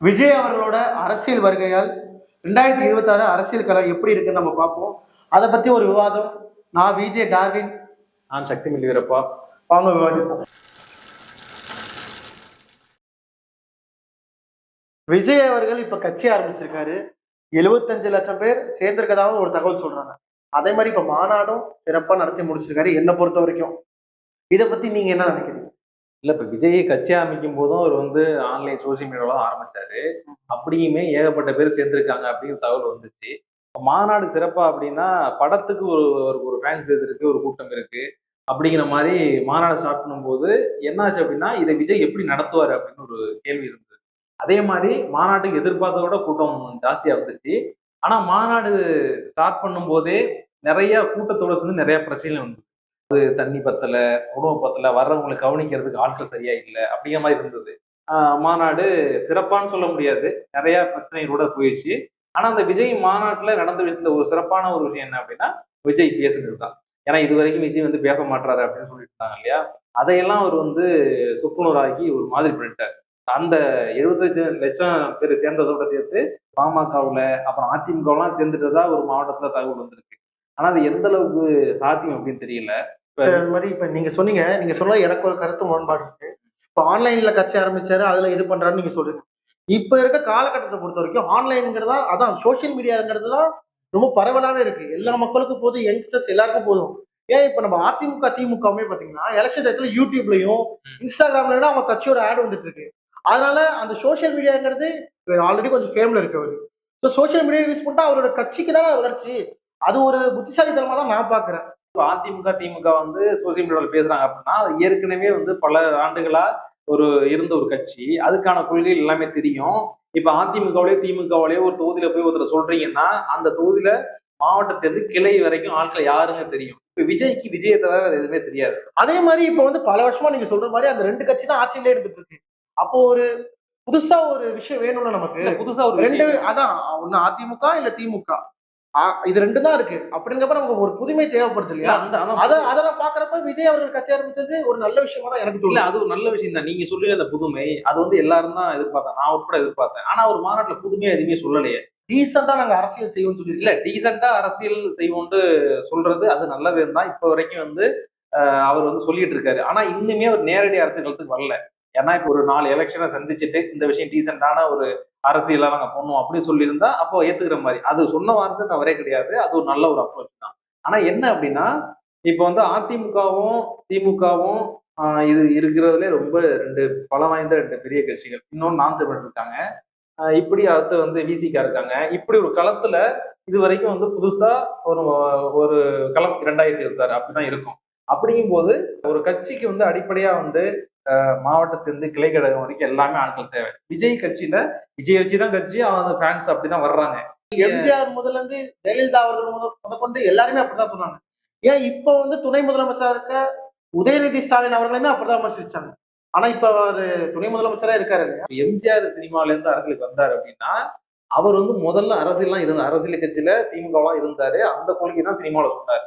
விஜய் அவர்களோட அரசியல் வருகையால் ரெண்டாயிரத்தி இருபத்தாறு அரசியல் கலை எப்படி இருக்குன்னு நம்ம பார்ப்போம். அதை பத்தி ஒரு விவாதம். நான் விஜய் டார்வின். நான் சக்தி மில்லி வீரப்பா வாங்க விவாதிப்போம். விஜய் அவர்கள் இப்ப கட்சி ஆரம்பிச்சிருக்காரு. எழுபத்தஞ்சு லட்சம் பேர் சேர்ந்திருக்கதாகவும் ஒரு தகவல் சொல்றாங்க. அதே மாதிரி இப்ப மாநாடும் சிறப்பா நடத்தி முடிச்சிருக்காரு. என்னை பொறுத்த வரைக்கும். இதை பத்தி நீங்க என்ன நினைக்கிறீங்க? இல்ல இப்ப விஜய் கட்சி ஆரம்பிக்கும் போதும் அவர் வந்து ஆன்லைன் சோசியல் மீடியாலாம் ஆரம்பிச்சாரு. அப்படியுமே ஏகப்பட்ட பேர் சேர்ந்திருக்காங்க அப்படிங்கிற தகவல் வந்துச்சு. மாநாடு சிறப்பா அப்படின்னா படத்துக்கு ஒரு ஒரு- ஒரு ஃபேன்ஸ் பேஸ் இருக்கு ஒரு கூட்டம் இருக்கு. அப்படிங்கிற மாதிரி மாநாடு ஸ்டார்ட் பண்ணும்போது என்னாச்சு அப்படின்னா இதை விஜய் எப்படி நடத்துவார் அப்படின்னு ஒரு கேள்வி இருந்தது. அதே மாதிரி மாநாட்டுக்கு எதிர்பார்த்ததோட விட கூட்டம் ஜாஸ்தியா இருந்துச்சு ஆனா மாநாடு ஸ்டார்ட் பண்ணும்போதே நிறைய கூட்டத்தோட சேர்ந்து நிறைய பிரச்சனை வந்து தண்ணி பத்தல உணவு பத்தல வர்றவங்களை கவனிக்கிறதுக்கு ஆட்கள் சரியா இல்லை அப்படிங்கிற மாதிரி இருந்தது. மாநாடு சிறப்பான்னு சொல்ல முடியாது. நிறைய பிரச்சனைகளோட போயிடுச்சு. ஆனா அந்த விஜய் மாநாட்டுல நடந்த விஷயத்துல ஒரு சிறப்பான ஒரு விஷயம் என்ன அப்படின்னா விஜய் பேசுனது தான். ஏன்னா இது வரைக்கும் விஜய் வந்து பேச மாட்டாரு அப்படின்னு சொல்லிட்டு இருந்தாங்க இல்லையா? அதையெல்லாம் அவர் வந்து சுக்குநூறாக்கி ஒரு மாதிரி பண்ணிட்டார். அந்த எழுபத்தஞ்சு லட்சம் பேர் சேர்ந்ததோட சேர்த்து பாமகவுல அப்புறம் அதிமுகலாம் சேர்ந்துட்டதா ஒரு மாவட்டத்துல தகவல் வந்திருக்கு. ஆனா அது எந்த அளவுக்கு சாத்தியம் அப்படின்னு தெரியல. அது மாதிரி இப்ப நீங்க சொன்னீங்க நீங்க சொன்னது எனக்கு ஒரு கருத்து முரண்பாடு இருக்கு. இப்ப ஆன்லைன்ல கட்சி ஆரம்பிச்சாரு அதுல இது பண்றாருன்னு நீங்க சொல்றீங்க. இப்ப இருக்க காலகட்டத்தை பொறுத்த வரைக்கும் ஆன்லைனுங்கிறதா அதான் சோஷியல் மீடியாங்கிறது தான் ரொம்ப பரவலாவே இருக்கு. எல்லா மக்களுக்கும் போதும் யங்ஸ்டர்ஸ் எல்லாருக்கும் போதும். ஏன் இப்ப நம்ம அதிமுக திமுகவுமே பாத்தீங்கன்னா எலெக்ஷன் டயத்துல யூடியூப்லயும் இன்ஸ்டாகிராம்லயும் அவங்க கட்சியோட ஆட் வந்துட்டு இருக்கு. அதனால அந்த சோஷியல் மீடியாங்கிறது ஆல்ரெடி கொஞ்சம் ஃபேம்ல இருக்கு அவரு ஸோ சோஷியல் மீடியா யூஸ் பண்ணிட்டா அவரோட கட்சிக்கு தானே வளர்ச்சி. அது ஒரு புத்திசாலித்தனமா தான் நான் பாக்குறேன். இப்ப அதிமுக திமுக வந்து சோசியல் மீடியாவில் பேசுறாங்க அப்படின்னா ஏற்கனவே வந்து பல ஆண்டுகளா ஒரு இருந்த ஒரு கட்சி. அதுக்கான கொள்கைகள் எல்லாமே தெரியும். இப்ப அதிமுகவிலேயே திமுகவிலேயே ஒரு தொகுதியில போய் ஒருத்தர் சொல்றீங்கன்னா அந்த தொகுதியில மாவட்டத்திலிருந்து கிளை வரைக்கும் ஆட்கள் யாருங்க தெரியும். இப்ப விஜய்க்கு விஜயை தவிர வேற எதுவுமே தெரியாது. அதே மாதிரி இப்ப வந்து பல வருஷமா நீங்க சொல்ற மாதிரி அந்த ரெண்டு கட்சி தான் ஆட்சியிலே இருந்துட்டு இருக்கு. அப்போ ஒரு புதுசா ஒரு விஷயம் வேணும்ல நமக்கு? புதுசா ஒரு ரெண்டு. அதான் ஒண்ணு அதிமுக இல்ல திமுக. இது ரெண்டு தான் இருக்கு. அப்படிங்கிறப்ப நமக்கு ஒரு புதுமை தேவைப்படுது இல்ல, இல்லையா அந்த அத அதெல்லாம் பாக்குறப்ப விஜய் அவர்கள் கட்சி ஆரம்பிச்சது ஒரு நல்ல விஷயமா தான் எனக்கு தோணுது. அது ஒரு நல்ல விஷயம் தான். நீங்க சொல்றீங்க அந்த புதுமை அது வந்து எல்லாரும் தான் எதிர்பார்த்தேன் நான் உட்பட எதிர்பார்த்தேன். ஆனா ஒரு மாநாட்டுல புதுமையா எதுவுமே சொல்லலையே. டீசெண்டா நாங்க அரசியல் செய்வோம்னு சொல்லி இல்ல டீசெண்டா அரசியல் செய்வோம்னு சொல்றது அது நல்லது தான் இப்போ வரைக்கும் வந்து அவர் வந்து சொல்லிட்டு இருக்காரு. ஆனா இன்னுமே அவர் நேரடி அரசியலுக்கு வரல. ஏன்னா இப்போ ஒரு நாலு எலெக்ஷனை சந்திச்சுட்டு இந்த விஷயம் டீசெண்டான ஒரு அரசியலாக நாங்கள் பண்ணுவோம் அப்படின்னு சொல்லியிருந்தா அப்போ ஏத்துக்கிற மாதிரி. அது சொன்ன வார்த்தை தவறே கிடையாது. அது ஒரு நல்ல ஒரு அப்ரோச் தான். ஆனா என்ன அப்படின்னா இப்போ வந்து அதிமுகவும் திமுகவும் இது இருக்கிறதுல ரொம்ப ரெண்டு பலம் வாய்ந்த ரெண்டு பெரிய கட்சிகள். இன்னொன்று நாம் தமிழர் இருக்காங்க. இப்படி அடுத்து வந்து விசிகா இருக்காங்க. இப்படி ஒரு களத்துல இது வரைக்கும் வந்து புதுசா ஒரு ஒரு களம் இரண்டாயிரத்தி இருபத்தாறு அப்படிதான் இருக்கும். அப்படிங்கும் போது ஒரு கட்சிக்கு வந்து அடிப்படையா வந்து மாவட்டத்திலிருந்து கிளை கழகம் வரைக்கும் எல்லாமே ஆட்கள் தேவை. விஜய் கட்சியில விஜய் வச்சுதான் கட்சி அவங்க ஃபேன்ஸ் அப்படிதான் வர்றாங்க. எம்ஜிஆர் முதல்ல இருந்து ஜெயலலிதா அவர்கள் முத முதற்கொண்டு எல்லாருமே அப்படிதான் சொன்னாங்க. ஏன் இப்ப வந்து துணை முதலமைச்சரா இருக்க உதயநிதி ஸ்டாலின் அவர்களுமே அப்படிதான் விமர்சிச்சாங்க. ஆனா இப்ப அவரு துணை முதலமைச்சரா இருக்காரு எம்ஜிஆர் சினிமால இருந்து அரசியலுக்கு வந்தார் அப்படின்னா அவர் வந்து முதல்ல அரசியல்லாம் இருந்தார் அரசியல் கட்சியில திமுகலாம் இருந்தாரு. அந்த கொள்கை தான் சினிமாவில் சொன்னார்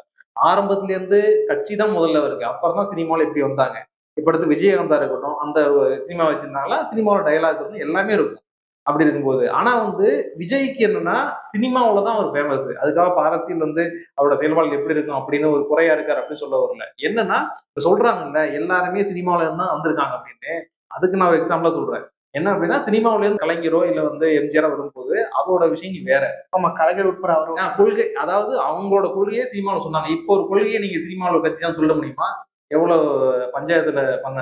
ஆரம்பத்துல இருந்து கட்சி தான் முதல்ல இருக்கு. அப்புறம் தான் சினிமாவில் எப்படி வந்தாங்க. இப்ப அடுத்து விஜயகாந்தா இருக்கட்டும் அந்த சினிமா வச்சிருந்தாங்களா சினிமாவோட டயலாக் இருக்கும் எல்லாமே இருக்கும். அப்படி இருக்கும்போது. ஆனா வந்து விஜய்க்கு என்னன்னா சினிமாவில் தான் அவர் ஃபேமஸ் அதுக்காக இப்ப அரசியல் வந்து அவரோட செயல்பாடுகள் எப்படி இருக்கும் அப்படின்னு ஒரு குறையா இருக்காரு அப்படின்னு சொல்ல வரல. என்னன்னா இப்ப சொல்றாங்கல்ல எல்லாருமே சினிமாவில இருந்து தான் வந்திருக்காங்க அப்படின்னு. அதுக்கு நான் எக்ஸாம்பிளா சொல்றேன். என்ன அப்படின்னா சினிமாவுல இருந்து கலைஞரோ இல்ல வந்து எம்ஜிஆரோ வரும்போது அதோட விஷயம் வேற. ஆமா கலைஞர் உட்பட ஏன்னா கொள்கை அதாவது அவங்களோட கொள்கையே சினிமாவில் சொன்னாங்க. இப்போ ஒரு கொள்கையை நீங்க சினிமாவில் கட்சி தான் சொல்ல முடியுமா? எவ்வளவு பஞ்சாயத்துல பண்ண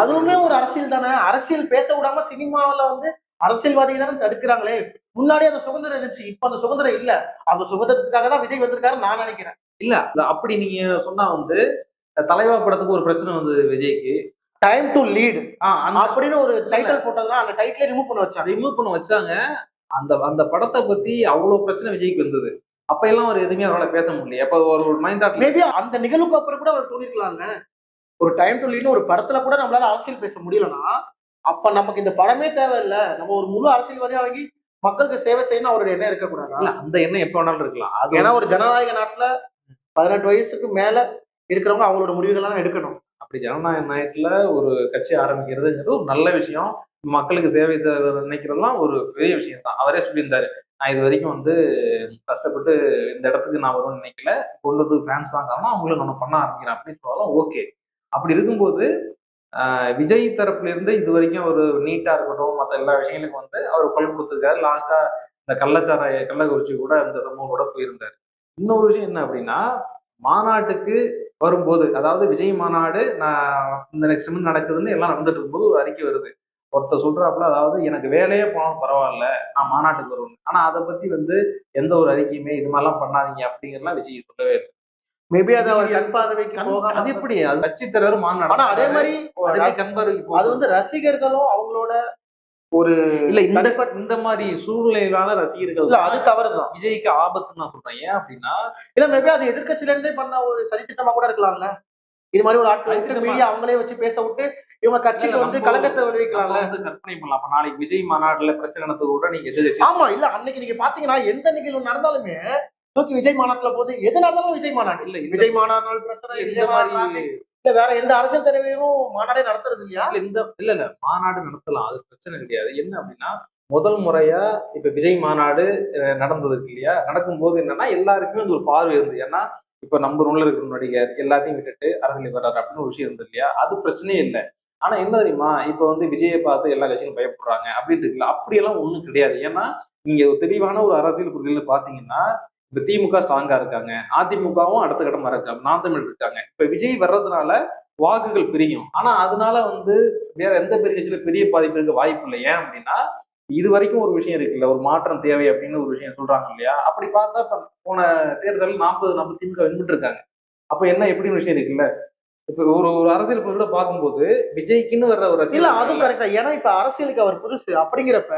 அதுவுமே ஒரு அரசியல் தானே. அரசியல் பேச விடாம சினிமாவுல வந்து அரசியல்வாதிகள் தானே தடுக்கிறாங்களே. முன்னாடி அந்த சுதந்திரம் இருந்துச்சு இப்ப அந்த சுதந்திரம் இல்ல. அந்த சுதந்திரத்துக்காக தான் விஜய் வந்திருக்காரு நான் நினைக்கிறேன். இல்ல அப்படி நீங்க சொன்னா வந்து தலைவா படத்துக்கு ஒரு பிரச்சனை வந்தது விஜய்க்கு. டைம் டு லீட் அப்படின்னு ஒரு டைட்டில் போட்டதுனா அந்த டைட்டிலே ரிமூவ் பண்ண வச்சாங்க. ரிமூவ் பண்ண வச்சாங்க. அந்த அந்த படத்தை பத்தி அவ்வளவு பிரச்சனை விஜய்க்கு வந்தது. அப்ப எல்லாம் அவர் எதுவுமே அவரால் பேச முடியல. அப்ப ஒரு ஒரு மைண்ட் தாட் மேபி அந்த நிகழ்வுக்கு அப்புறம் கூட அவர் தோணிருக்கலாம்ல. ஒரு டைம் டு லீட்னு ஒரு படத்துல கூட நம்மளால அரசியல் பேச முடியலன்னா அப்ப நமக்கு இந்த படமே தேவையில்ல. நம்ம ஒரு முழு அரசியல்வாதியா வாங்கி மக்களுக்கு சேவை செய்யணும் அவருடைய எண்ணம் இருக்கக்கூடாது இல்ல அந்த எண்ணம் எப்ப வேணாலும் இருக்கலாம். அது ஏன்னா ஒரு ஜனநாயக நாட்டுல பதினெட்டு வயசுக்கு மேல இருக்கிறவங்க அவங்களோட முடிவுகள் எல்லாம் எடுக்கணும். அப்படி ஜனநாயக நாயத்துல ஒரு கட்சி ஆரம்பிக்கிறதுங்கிறது ஒரு நல்ல விஷயம். மக்களுக்கு சேவை செய்ய நினைக்கிறதெல்லாம் ஒரு பெரிய விஷயம் தான் அவரே சொல்லியிருந்தாரு. நான் இது வரைக்கும் வந்து கஷ்டப்பட்டு இந்த இடத்துக்கு நான் வரும்னு நினைக்கல. கொண்டு வந்து ஃபேன்ஸ் தான் காரணம். அவங்களும் நம்ம பண்ண ஆரம்பிக்கிறேன் அப்படின்னு சொன்னாலும் ஓகே அப்படி இருக்கும்போது விஜய் தரப்புல இருந்து இது வரைக்கும் ஒரு நீட்டா இருக்கட்டும் மற்ற எல்லா விஷயங்களுக்கும் வந்து அவர் குரல் கொடுத்துருக்காரு. லாஸ்டா இந்த கள்ளச்சாராய கள்ளக்குறிச்சி கூட இந்த சம்பவம் கூட போயிருந்தாரு. இன்னொரு விஷயம் என்ன அப்படின்னா மாநாட்டுக்கு வரும்போது அதாவது விஜய் மாநாடு நான் இந்த நெக்ஸ்ட் மந்த் நடக்குதுன்னு எல்லாம் நடந்துட்டு இருக்கும்போது ஒரு அறிக்கை வருது. ஒருத்தர் சொல்றாப்புல அதாவது எனக்கு வேலையே போனாலும் பரவாயில்ல நான் மாநாட்டுக்கு வருவேன். ஆனா அதை பத்தி வந்து எந்த ஒரு அறிக்கையுமே இது மாதிரிலாம் பண்ணாதீங்க அப்படிங்கிறலாம் விஜய் சொல்லவே இல்லை. மேபி அது அவர் கண் பார்வைக்கு போகாம அது எப்படி? அது கட்சி தலைவர் மாநாடு ஆனா அதே மாதிரி கண் பார்வைக்கு அது. வந்து ரசிகர்களும் அவங்களோட ஒரு இல்ல இந்த இந்த மாதிரி சூழ்நிலையிலான ரசிகர்கள் இல்ல அது தவறுதான். விஜய்க்கு ஆபத்துன்னு நான் சொல்றேன். ஏன் அப்படின்னா இல்ல மேபி அது எதிர்க்கட்சியில இருந்தே பண்ண ஒரு சதித்திட்டமா கூட இருக்கலாம்ல. இது மாதிரி ஒரு ஆட்கள் மீடியா அவங்களே வச்சு பேச விட்டு இவங்க கட்சிக்கு வந்து கலக்கத்தை விளைவிக்கலாம்ல கற்பனை பண்ணலாம். நாளைக்கு விஜய் மாநாடுல பிரச்சனை நடந்தது கூட நீங்க ஆமா இல்ல அன்னைக்கு நீங்க பாத்தீங்கன்னா எந்த நிகழ்வு நடந்தாலுமே தூக்கி விஜய் மாநாட்டுல போது எது நடந்தாலும் விஜய் மாநாடு. இல்ல விஜய் மாநாடு பிரச்சனை விஜய் மாநாடு இல்ல வேற எந்த அரசியல் தலைவரும் மாநாடே நடத்துறது இல்லையா? இல்ல இந்த இல்ல இல்ல மாநாடு நடத்தலாம். அது பிரச்சனை கிடையாது. என்ன அப்படின்னா முதல் முறையா இப்ப விஜய் மாநாடு நடந்தது இல்லையா? நடக்கும்போது என்னன்னா எல்லாருக்குமே ஒரு பார்வை இருந்தது. ஏன்னா இப்ப நம்ம ரூம்ல இருக்கிற நடிகர் எல்லாத்தையும் விட்டுட்டு அரசியல் வர்றாரு அப்படின்னு ஒரு விஷயம் இருந்தது இல்லையா? அது பிரச்சனையே இல்லை. ஆனா என்ன தெரியுமா? இப்ப வந்து விஜயை பார்த்து எல்லா கட்சியும் பயப்படுறாங்க அப்படின்னு இருக்குல்ல. அப்படியெல்லாம் ஒண்ணும் கிடையாது. ஏன்னா நீங்க தெளிவான ஒரு அரசியல் புரிதல் பாத்தீங்கன்னா இப்ப திமுக ஸ்ட்ராங்கா இருக்காங்க. அதிமுகவும் அடுத்த கட்டமா இருக்காங்க. நாம் தமிழ் இருக்காங்க. இப்ப விஜய் வர்றதுனால வாக்குகள் பிரியும். ஆனா அதனால வந்து வேற எந்த பெரிய கட்சியில பெரிய பாதிப்பு இருக்க வாய்ப்பு இல்லை. ஏன் அப்படின்னா இது வரைக்கும் ஒரு விஷயம் இருக்குல்ல ஒரு மாற்றம் தேவை அப்படின்னு ஒரு விஷயம் சொல்றாங்க இல்லையா? அப்படி பார்த்தா இப்ப போன தேர்தலில் நாற்பது நம்ம திமுக வென்றுட்டு இருக்காங்க அப்ப என்ன எப்படி விஷயம் இருக்குல்ல? இப்ப ஒரு ஒரு அரசியல் பொருளை பார்க்கும்போது விஜய்க்குன்னு வர்ற ஒரு இல்ல அதுவும் கரெக்டா ஏன்னா இப்ப அரசியலுக்கு அவர் புதுசு அப்படிங்கிறப்ப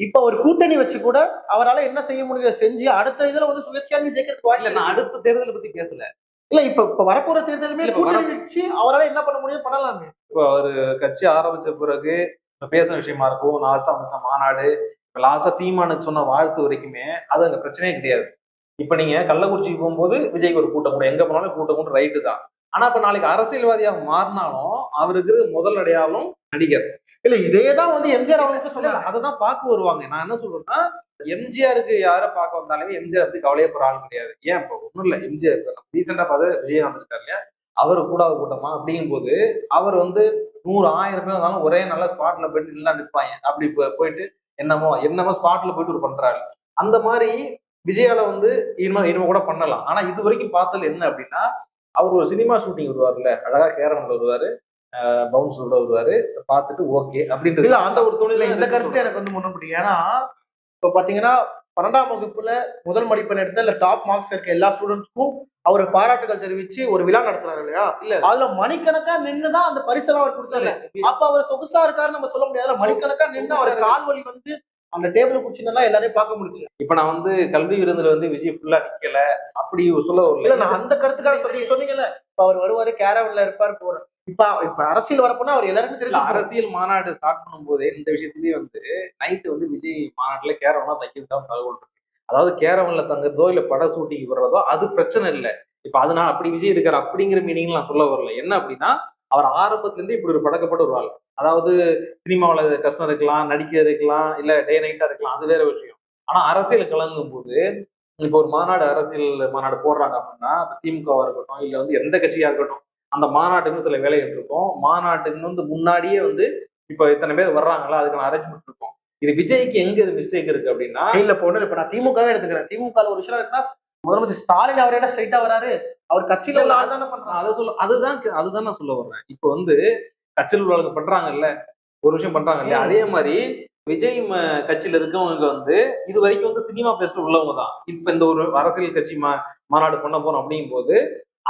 இப்ப ஒரு கூட்டணி வச்சு கூட அவரால என்ன செய்ய முடியல செஞ்சு அடுத்த இதுல வந்து சுயேட்சையாக ஜெயிக்கிறதுக்கு வாய்ப்பு நான் அடுத்த தேர்தலை பத்தி பேசல. இல்ல இப்ப இப்ப வரப்போற தேர்தலுமே கூட்டணி வச்சு அவரால என்ன பண்ண முடியும் பண்ணலாமே. இப்போ ஒரு கட்சி ஆரம்பிச்ச பிறகு இப்ப பேசின விஷயமா இருக்கும் லாஸ்டா பேசின மாநாடு இப்ப லாஸ்டா சீமானுக்கு சொன்ன வாழ்த்து வரைக்குமே அது அங்க பிரச்சனையே கிடையாது. இப்ப நீங்க கள்ளக்குறிச்சிக்கு போகும்போது விஜய்க்கு ஒரு கூட்டம் கூட எங்க போனாலும் கூட்டம் கூட ரைட்டு தான். ஆனா இப்ப நாளைக்கு அரசியல்வாதியா மாறினாலும் அவருக்கு முதல் அடையாளம் நடிகர். இல்ல இதேதான் வந்து எம்ஜிஆர் அவங்களுக்கு சொன்னாங்க. அதை தான் பார்க்க வருவாங்க. நான் என்ன சொல்றேன்னா எம்ஜிஆருக்கு யாரை பார்க்க வந்தாலுமே எம்ஜிஆர் பத்தி கவலையப்படுற ஆள் கிடையாது. ஏன் இப்போ? ஒண்ணும் இல்ல. எம்ஜிஆர் ரீசெண்டா பார்த்து விஜயகாந்த் இருக்காரு இல்லையா? அவர் கூடாத கூட்டமா? அப்படிங்கும்போது அவர் வந்து நூறு ஆயிரம் பேர் இருந்தாலும் ஒரே நல்ல ஸ்பாட்ல போயிட்டு எல்லாம் நிற்பாங்க அப்படி போயிட்டு என்னமோ என்னமோ ஸ்பாட்ல போயிட்டு ஒரு பண்றாரு. அந்த மாதிரி விஜயால வந்து இனிமே இனிமே கூட பண்ணலாம். ஆனா இது வரைக்கும் பார்த்தது என்ன அப்படின்னா அவர் ஒரு சினிமா ஷூட்டிங் வருவார்ல அழகா கேரமன்ல வருவாரு பவுன்ஸோட வருவாரு பார்த்துட்டு ஓகே அப்படின்றது அந்த ஒரு இல்ல இந்த கருத்து எனக்கு வந்து முன்ன முடியும் ஏன்னா இப்ப பாத்தீங்கன்னா பன்னெண்டாம் வகுப்புல முதல் மதிப்பெண் எடுத்த இல்ல டாப் மார்க்ஸ் இருக்க எல்லா ஸ்டூடெண்ட்ஸ்க்கும் அவர் பாராட்டுகள் தெரிவிச்சு ஒரு விழா நடத்துறாரு இல்லையா? இல்ல. அதுல மணிக்கணக்கா நின்னுதான் அந்த பரிசெல்லாம் அவர் கொடுத்தாரு. அப்ப அவர் சொகுசா இருக்காருன்னு நம்ம சொல்ல முடியாது. மணிக்கணக்கா நின்னு அவர் கால் வலி வந்து அந்த டேபிள் குடிச்சுன்னா எல்லாரையும் பார்க்க முடிச்சு இப்ப நான் வந்து கல்வி விருந்துல வந்து விஜய் ஃபுல்லா நிக்கல. அப்படி சொல்ல இல்ல வரல நான் அந்த கருத்துக்காக சொல்லி சொன்னீங்கல்ல இப்ப அவர் வருவாரு கேரவன்ல இருப்பாரு போறாரு இப்ப இப்ப அரசியல் வரப்போனா அவர் எல்லாருக்கும் இல்ல தெரியும் அரசியல் மாநாடு ஸ்டார்ட் பண்ணும்போதே இந்த விஷயத்துலயே வந்து நைட்டு வந்து விஜய் மாநாட்டுல கேரவனா தான் தகவல் அதாவது கேரவன்ல தங்குறதோ இல்ல பட ஷூட்டிங் வர்றதோ அது பிரச்சனை இல்லை. இப்ப அதனால அப்படி விஜய் இருக்காரு அப்படிங்கிற மீனிங் நான் சொல்ல வரல. என்ன அப்படின்னா அவர் ஆரம்பத்துல இருந்து இப்படி ஒரு பழக்கப்பட்ட ஒரு ஆள். அதாவது சினிமாவில் கஷ்டம் இருக்கலாம் நடிக்க இருக்கலாம் இல்ல டே நைட்டா இருக்கலாம் அது வேற விஷயம். ஆனா அரசியல் கலங்கும் போது இப்போ ஒரு மாநாடு அரசியல் மாநாடு போடுறாங்க அப்படின்னா திமுகவா இருக்கட்டும் இல்ல வந்து எந்த கட்சியா இருக்கட்டும் அந்த மாநாட்டுக்கு சில வேலைகள் இருக்கும் மாநாட்டுக்கு வந்து முன்னாடியே வந்து இப்போ இத்தனை பேர் வர்றாங்களா அதுக்கான அரேஞ்ச்மெண்ட் இருக்கும். இது விஜய்க்கு எங்க இது மிஸ்டேக் இருக்கு அப்படின்னா இல்ல பொண்ணு இப்ப நான் திமுகவே எடுத்துக்கிறேன். திமுக ஒரு விஷயம் இருக்குன்னா முதலமைச்சர் ஸ்டாலின் அவரே ஸ்ட்ரைட்டா வராரு. அவர் கட்சியில உள்ள ஆள் தானே பண்றாங்க அதை சொல்ல அதுதான் அதுதான் நான் சொல்ல வர்றேன். இப்போ வந்து கட்சியில் உள்ளவங்க பண்றாங்கல்ல ஒரு விஷயம் பண்றாங்க இல்லையா. அதே மாதிரி விஜய் கட்சியில இருக்கவங்க வந்து இது வரைக்கும் வந்து சினிமா பேஸ்ல உள்ளவங்க தான். இப்ப இந்த ஒரு அரசியல் கட்சி மா மாநாடு பண்ண போறோம் அப்படிங்கும் போது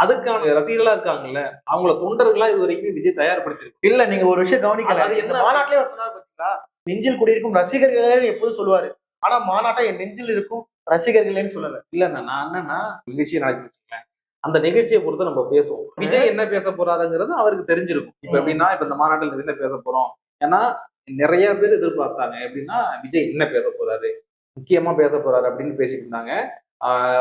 அதுக்கான ரசிகர்களா இருக்காங்கல்ல அவங்கள தொண்டர்களா இது வரைக்கும் விஜய் தயார்படுத்திருக்கு இல்ல நீங்க ஒரு விஷயம் கவனிக்கல. அது என்ன? மாநாட்டிலே அவர் சொன்னார் பாத்தீங்களா? நெஞ்சில் குடியிருக்கும் ரசிகர்களே எப்போதும் சொல்லுவாரு. ஆனா மாநாட்டா என் நெஞ்சில் இருக்கும் ரசிகர்களேன்னு சொல்லல. இல்லண்ணா நான் என்னன்னா நிகழ்ச்சியை நடத்தி வச்சுக்கேன் அந்த நிகழ்ச்சியை பொறுத்து நம்ம பேசுவோம். விஜய் என்ன பேச போறாருங்கிறது அவருக்கு தெரிஞ்சிருக்கும். இப்ப. எப்படின்னா இப்ப இந்த மாநாட்டில் என்ன பேச போறோம். ஏன்னா நிறைய பேர் எதிர்பார்த்தாங்க. எப்படின்னா விஜய் என்ன பேச போறாரு? முக்கியமா பேச போறாரு அப்படின்னு பேசிட்டு இருந்தாங்க.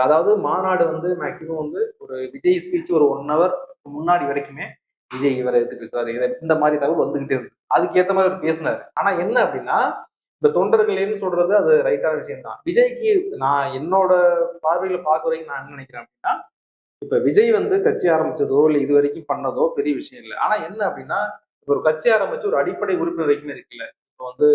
அதாவது மாநாடு வந்து மேக்சிமம் வந்து ஒரு விஜய் ஸ்பீச் ஒரு ஒன் ஹவர் முன்னாடி வரைக்குமே விஜய் இவரை எடுத்து பேசுவார். இதை இந்த மாதிரி தகவல் வந்துகிட்டே இருக்கு. அதுக்கு மாதிரி அவர் பேசினாரு. ஆனா என்ன அப்படின்னா இந்த தொண்டர்களேன்னு சொல்றது அது ரைட்டான விஷயம் தான் விஜய்க்கு நான் என்னோட பார்வையில பார்க்க வரைக்கும் நான் என்ன நினைக்கிறேன் அப்படின்னா இப்ப விஜய் வந்து கட்சி ஆரம்பிச்சதோ இல்லை இது வரைக்கும் பண்ணதோ பெரிய விஷயம் இல்லை. ஆனா என்ன அப்படின்னா இப்ப ஒரு கட்சி ஆரம்பிச்சு ஒரு அடிப்படை உறுப்பினர் வரைக்கும் இருக்குல்ல. இப்போ வந்து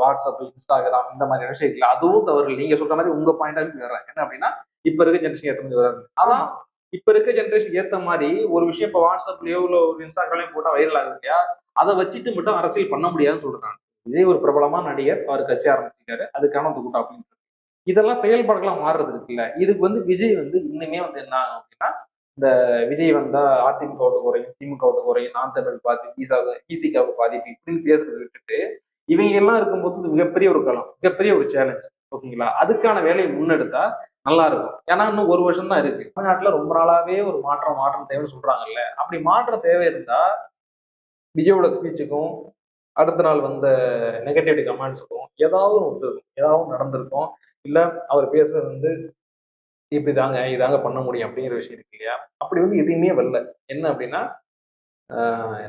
வாட்ஸ்அப் இன்ஸ்டாகிராம் இந்த மாதிரி விஷயம் அதுவும் தவறு நீங்க சொல்ற மாதிரி உங்க பாயிண்ட் ஆஃப் வர்றேன் என்ன அப்படின்னா இப்ப இருக்க ஜென்ரேஷன் ஏற்ற மாதிரி வராது. அதான் இப்ப இருக்க ஜென்ரேஷன் ஏத்த மாதிரி ஒரு விஷயம் இப்ப வாட்ஸ்அப்லயோ இல்ல ஒரு இன்ஸ்டாகிராம்லயும் போட்டா வைரல் ஆகுது இல்லையா? அதை வச்சுட்டு மட்டும் அரசியல் பண்ண முடியாதுன்னு சொல்றேன் விஜய் ஒரு பிரபலமான நடிகர் அவர் கட்சி ஆரம்பிச்சிருக்காரு அதுக்கான அந்த கூட்டம் அப்படின்னு இதெல்லாம் செயல்பாடுகளாக மாறுறது இருக்குல்ல. இதுக்கு வந்து விஜய் வந்து இன்னுமே வந்து என்ன ஆகும் அப்படின்னா இந்த விஜய் வந்தா அதிமுகவுக்கு குறையும் திமுகவுக்கு குறையும் நான் தமிழ் பாதி ஈசாவுக்கு ஈசிகாவுக்கு பாதிப்பு இப்படின்னு பேசுறது விட்டுட்டு இவங்க எல்லாம் இருக்கும்போது மிகப்பெரிய ஒரு களம் மிகப்பெரிய ஒரு சேலஞ்ச் ஓகேங்களா அதுக்கான வேலையை முன்னெடுத்தா நல்லா இருக்கும். ஏன்னா இன்னும் ஒரு வருஷம் தான் இருக்கு. தமிழ்நாட்டுல ரொம்ப நாளாவே ஒரு மாற்றம் மாற்றம் தேவைன்னு சொல்றாங்கல்ல. அப்படி மாற்றம் தேவை இருந்தா விஜயோட ஸ்பீச்சுக்கும் அடுத்த நாள் வந்த நெகட்டிவ் கமெண்ட்ஸுக்கும் ஏதாவது ஒன்று இருக்கும் ஏதாவது நடந்திருக்கும். இல்லை அவர் பேசுறது வந்து இப்படி தாங்க இதாங்க பண்ண முடியும் அப்படிங்கிற விஷயம் இருக்கு இல்லையா? அப்படி வந்து எதுவுமே வரல. என்ன அப்படின்னா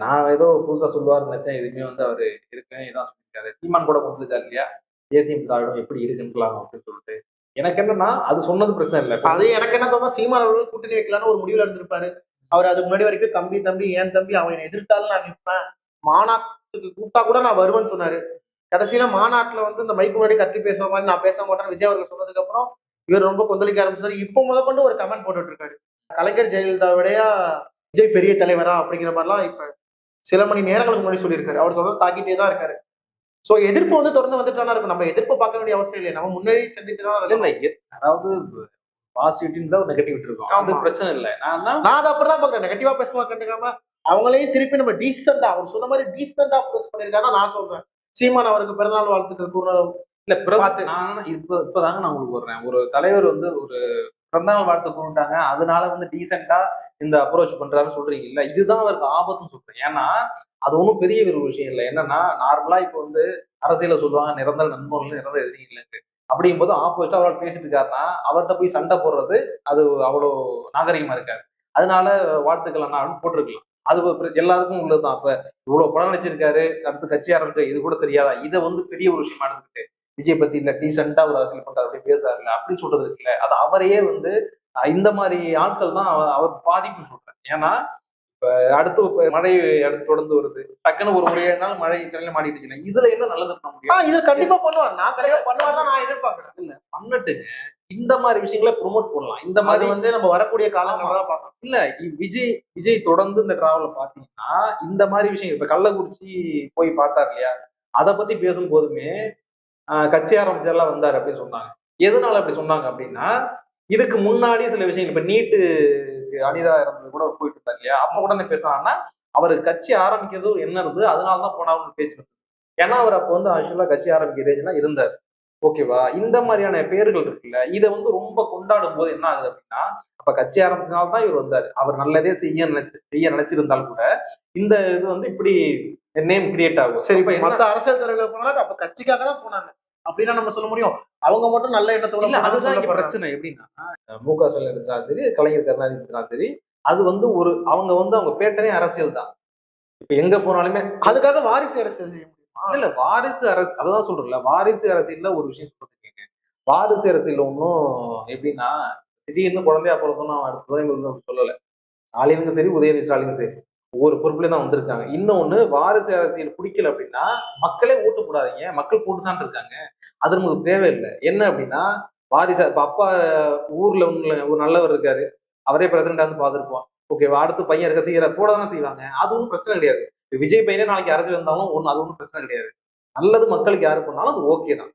நான் ஏதோ புதுசாக சொல்லுவார்னு நினைச்சேன் எதுவுமே வந்து அவர் இருக்கேன் எதுவும் சொல்லியிருக்காரு. சீமான் கூட கொடுத்துருக்காரு இல்லையா? ஏசிஎம் திராவிடம் எப்படி இருக்குன்னுலாம் அப்படின்னு சொல்லிட்டு. எனக்கு என்னன்னா அது சொன்னது பிரச்சனை இல்லை. அது எனக்கு என்ன தோணும் சீமான் அவர்கள் கூட்டணி வைக்கலான்னு ஒரு முடிவில் இருந்திருப்பாரு. அவர் அதுக்கு முன்னாடி வரைக்கும் தம்பி தம்பி ஏன் தம்பி அவன் எதிர்த்தாலும் நான் நிற்பேன். மாநாட்டுக்கு கூப்பிட்டா கூட நான் வருவேன்னு சொன்னாரு. கடைசியில மாநாட்டுல வந்து இந்த மைக்கு முன்னாடி கத்தி பேசுற மாதிரி நான் பேச மாட்டேன்னு விஜய் அவர்கள் சொன்னதுக்கு அப்புறம் இவர் ரொம்ப கொந்தளிக்க ஆரம்பிச்சாரு. இப்போ முதற்கொண்டு ஒரு கமெண்ட் போட்டுட்டு இருக்காரு. கலைஞர் ஜெயலலிதாவுடைய விஜய் பெரிய தலைவரா அப்படிங்கிற மாதிரிலாம் இப்ப சில மணி நேரங்களுக்கு முன்னாடி சொல்லியிருக்காரு. அவர் தொடர்ந்து தாக்கிட்டே தான் இருக்காரு. சோ எதிர்ப்பு வந்து தொடர்ந்து வந்துட்டு தானே இருக்கும். நம்ம எதிர்ப்பு பார்க்க வேண்டிய அவசியம் இல்லை நம்ம முன்னேறி செஞ்சுட்டு தான் இல்ல அதாவது பாசிட்டிவ் தான் நெகட்டிவ் இருக்கும் அது. பிரச்சனை இல்லை. நான் தான் நான் அதை அப்படிதான் பாக்குறேன் நெகட்டிவா பேசலாம் கண்டுக்காம? அவங்களையும் திருப்பி நம்ம டீசெண்டா அவர் சொன்ன மாதிரி டீசெண்டா அப்ரோச் பண்ணிருக்காங்க நான் சொல்றேன். சீமான் அவருக்கு பிறந்தநாள் வாழ்த்துக்கள் கூறினது இல்ல பிறகு. நான் இப்ப இப்பதாங்க நான் உங்களுக்கு சொல்றேன் ஒரு தலைவர் வந்து ஒரு பிறந்தநாள் வாழ்த்து கூப்பிட்டாங்க அதனால வந்து டீசெண்டா இந்த அப்ரோச் பண்றாருன்னு சொல்றீங்க. இல்ல இதுதான் அவருக்கு ஆபத்துன்னு சொல்றேன். ஏன்னா அது ஒன்றும் பெரிய ஒரு விஷயம் இல்லை. என்னன்னா நார்மலா இப்போ வந்து அரசியல சொல்லுவாங்க நிரந்தர நண்பர்கள் நிரந்தர எதிரி இல்லைங்க அப்படிங்கும் போது ஆப்போசிட்டா அவரால் பேசிட்டு இருக்காருன்னா அவர்கிட்ட போய் சண்டை போடுறது அது அவ்வளோ நாகரிகமா இருக்காது. அதனால வாழ்த்துக்கள் அண்ணா அப்படின்னு போட்டிருக்கலாம். அது ஒரு பிர- எல்லாருக்கும் உள்ளதுதான். அப்ப இவ்வளவு படம் நடிச்சிருக்காரு அடுத்து கட்சி ஆரம்பிச்சு இது கூட தெரியாதா? இதை வந்து பெரிய ஒரு விஷயமா எடுத்துக்கிட்டு விஜய் பத்தி இல்ல டீசெண்டா ஒரு அரசியல் பண்றாரு அப்படி பேசாருல அப்படி சொல்றது இருக்குல்ல. அது அவரையே வந்து இந்த மாதிரி ஆட்கள் தான் அவர் பாதிப்புன்னு சொல்றேன் ஏன்னா இப்ப அடுத்து மழை அடுத்து தொடர்ந்து வருது. டக்குன்னு ஒரு ஒரு நாள் மழை சென்னையில இருக்குல்ல. இதுல என்ன நல்லது பண்ண முடியும்? இது கண்டிப்பா பண்ணுவார். நான் பண்ணுவார் தான் நான் எதிர்பார்க்கிறேன். பண்ணட்டுங்க. இந்த மாதிரி விஷயங்களை ப்ரோமோட் பண்ணலாம். இந்த மாதிரி வந்து நம்ம வரக்கூடிய காலங்கள் தான் பார்க்கணும். இல்ல விஜய் விஜய் தொடர்ந்து இந்த டிராவல பாத்தீங்கன்னா இந்த மாதிரி விஷயம் இப்ப கள்ளக்குறிச்சி போய் பார்த்தார் இல்லையா? அதை பத்தி பேசும் போதுமே கட்சி ஆரம்பிச்சதெல்லாம் வந்தார் அப்படின்னு சொன்னாங்க. எதனால அப்படி சொன்னாங்க அப்படின்னா இதுக்கு முன்னாடி சில விஷயங்கள் இப்ப நீட்டு அனிதா இறந்தது கூட போயிட்டு இருந்தார் இல்லையா? அப்ப உடனே பேசுனாங்கன்னா அவருக்கு கட்சி ஆரம்பிக்கிறது என்ன இருந்தது அதனால தான் போனாலும் பேச்சு ஏன்னா அவர் அப்போ வந்து ஆக்சுவலா கட்சி ஆரம்பிக்க ரேஞ்சில் இருந்தார். ஓகேவா? இந்த மாதிரியான பேர்கள் இருக்குல்ல இதை வந்து ரொம்ப கொண்டாடும் போது என்ன ஆகுது அப்படின்னா அப்ப கட்சி ஆரம்பிச்சனால தான் இவர் வந்தாரு. அவர் நல்லதே செய்ய நினைச்சு செய்ய நினைச்சிருந்தாலும் கூட இந்த இது வந்து இப்படி நேம் கிரியேட் ஆகும். சரி மத்த அரசியல் தலைவர்கள் போனாலும் அப்ப கட்சிக்காக தான் போனாங்க. அப்படின்னா நம்ம சொல்ல முடியும். அவங்க மட்டும் நல்ல எண்ணத்தோட அதுதான் இங்க. பிரச்சனை. எப்படின்னா மு க ஸ்டாலின் இருந்தாலும் சரி கலைஞர் கருணாநிதி இருந்தாலும் சரி அது வந்து ஒரு அவங்க வந்து அவங்க பேட்டனே அரசியல் தான் இப்ப எங்க போனாலுமே அதுக்காக வாரிசு அரசியல் செய்ய இல்ல வாரிசு அரசு அதான் சொல்றேன்ல வாரிசு அரசியல்ல ஒரு விஷயம் சொல்றதுக்கீங்க வாரிசு அரசியல் ஒன்றும் எப்படின்னா திடீர்னு குழந்தையா பிறந்தோம்னா அவன் அடுத்த சொல்லல. ஸ்டாலினுக்கும் சரி உதயநிதி ஸ்டாலினும் சரி ஒவ்வொரு பொறுப்புல தான் வந்திருக்காங்க. இன்னொன்னு வாரிசு அரசியல் பிடிக்கல அப்படின்னா மக்களே ஓட்டு போடாதீங்க மக்கள் போட்டு தான் இருக்காங்க. அது நமக்கு தேவையில்லை. என்ன அப்படின்னா வாரிசு இப்ப அப்பா ஊர்ல ஒண்ணுல ஒரு நல்லவர் இருக்காரு அவரே பிரசிடண்டா வந்து பார்த்துருப்போம் ஓகேவா அடுத்து பையன் இருக்க செய்யற போட தானே செய்வாங்க. அது ஒன்றும் பிரச்சனை கிடையாது. விஜய் பையனே நாளைக்கு அரசியல் இருந்தாலும் ஒன்றும் அது ஒன்றும் பிரச்சனை கிடையாது. நல்லது மக்களுக்கு யாரு பண்ணாலும் அது ஓகே தான்.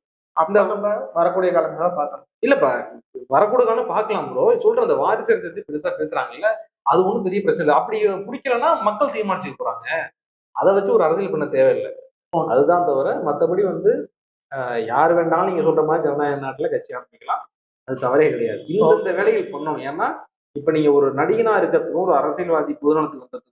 நம்ம வரக்கூடிய காலங்களா பார்க்கணும். இல்லப்பா வரக்கூட காலம் பார்க்கலாம் ப்ரோ சொல்ற அந்த வாரிசு அரசியல் பெருசா பேசுறாங்கல்ல அது ஒன்றும் பெரிய பிரச்சனை இல்லை. அப்படி பிடிக்கலன்னா மக்கள் தீர்மானிச்சுக்க போறாங்க. அதை வச்சு ஒரு அரசியல் பண்ண தேவையில்லை. அதுதான் தவிர மற்றபடி வந்து யார் வேணாலும் நீங்க சொல்ற மாதிரி ஜனநாயக நாட்டுல கட்சி ஆரம்பிக்கலாம் அது தவறே கிடையாது. இந்த இந்த வேலைகள் பண்ணணும். ஏன்னா இப்ப நீங்க ஒரு நடிகனா இருக்கிறதுக்கும் ஒரு அரசியல்வாதி பொதுநலத்துக்கு வந்ததுக்கும்